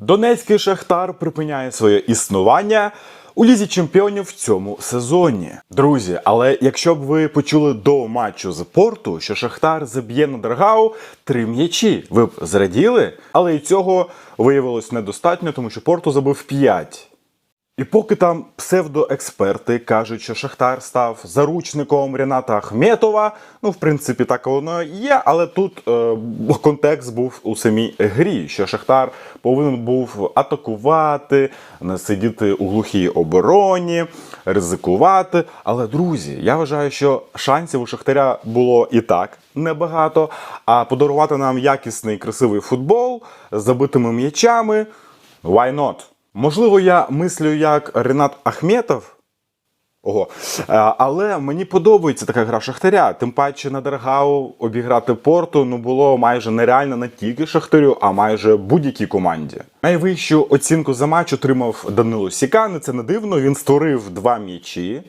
Донецький Шахтар припиняє своє існування у лізі чемпіонів в цьому сезоні. Друзі, але якщо б ви почули до матчу з порту, що Шахтар заб'є на Драгау три м'ячі, ви б зраділи, але і цього виявилось недостатньо, тому що порту забив 5. І поки там псевдоексперти кажуть, що Шахтар став заручником Ріната Ахметова, ну, в принципі, так воно і є, але тут е, контекст був у самій грі, що Шахтар повинен був атакувати, сидіти у глухій обороні, ризикувати. Але, друзі, я вважаю, що шансів у Шахтаря було і так небагато, а подарувати нам якісний красивий футбол з забитими м'ячами – why not? Можливо, я мислю як Ренат Ахметов. Ого. Е, Але мені подобається така гра Шахтаря. Тим паче на Даргау обіграти порту ну було майже нереально не тільки Шахтарю, а майже будь-якій команді. Найвищу оцінку за матч отримав Данило Сікан. Це не дивно. Він створив два м'ячі,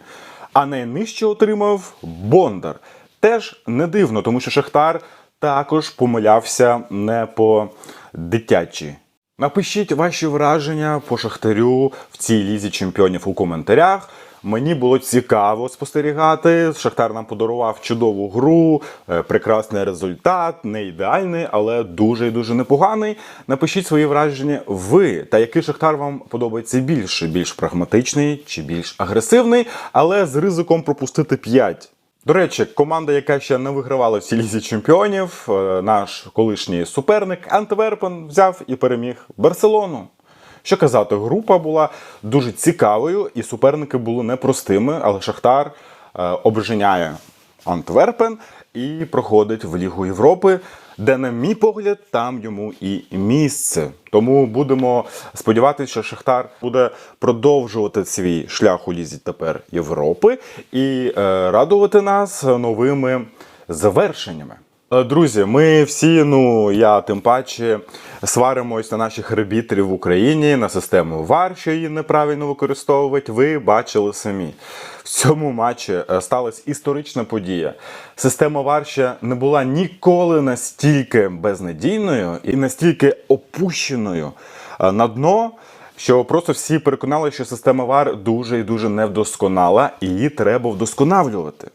а найнижче отримав Бондар. Теж не дивно, тому що Шахтар також помилявся не по дитячі. Напишіть ваші враження по Шахтарю в цій лізі чемпіонів у коментарях. Мені було цікаво спостерігати. Шахтар нам подарував чудову гру, е, прекрасний результат, не ідеальний, але дуже і дуже непоганий. Напишіть свої враження ви та який Шахтар вам подобається більше, більш прагматичний чи більш агресивний, але з ризиком пропустити 5. До речі, команда, яка ще не вигравала в цій лізі чемпіонів, е, наш колишній суперник Антверпен взяв і переміг Барселону. Що казати, група була дуже цікавою, і суперники були непростими, але Шахтар е, обженяє Антверпен і проходить в Лігу Європи, де, на мій погляд, там йому і місце. Тому будемо сподіватися, що Шахтар буде продовжувати свій шлях у лізі тепер Європи і е, радувати нас новими завершеннями. Е, Друзі, ми всі, ну я тим паче, сваримось на наших арбітрів в Україні, на систему ВАР, що її неправильно використовують. Ви бачили самі. В цьому матчі е, сталася історична подія. Система ВАР ще не була ніколи настільки безнадійною і настільки опущеною е, на дно. Що просто всі переконали, що система ВАР дуже і дуже невдосконала, і її треба вдосконалювати.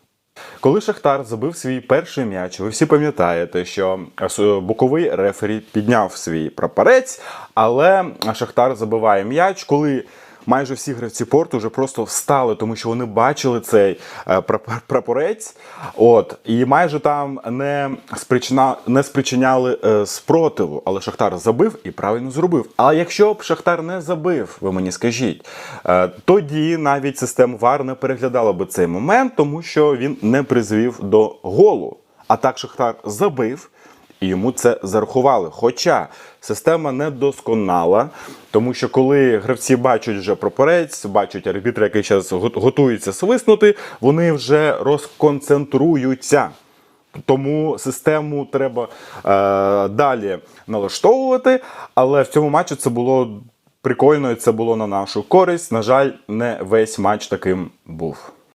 Коли Шахтар забив свій перший м'яч, ви всі пам'ятаєте, що е, боковий рефері підняв свій прапорець, але Шахтар забиває м'яч, коли майже всі гравці порту вже просто встали, тому що вони бачили цей е, прапорець. От, і майже там не, спричина, не спричиняли е, спротиву. Але Шахтар забив і правильно зробив. Але якщо б Шахтар не забив, ви мені скажіть, е, тоді навіть система ВАР не переглядала би цей момент, тому що він не призвів до голу. А так Шахтар забив. І йому це зарахували. Хоча система не досконала, тому що коли гравці бачать вже прапорець, бачать арбітра, який зараз готується свиснути, вони вже розконцентруються. Тому систему треба е, далі налаштовувати. Але в цьому матчі це було прикольно і це було на нашу користь. На жаль, не весь матч таким був.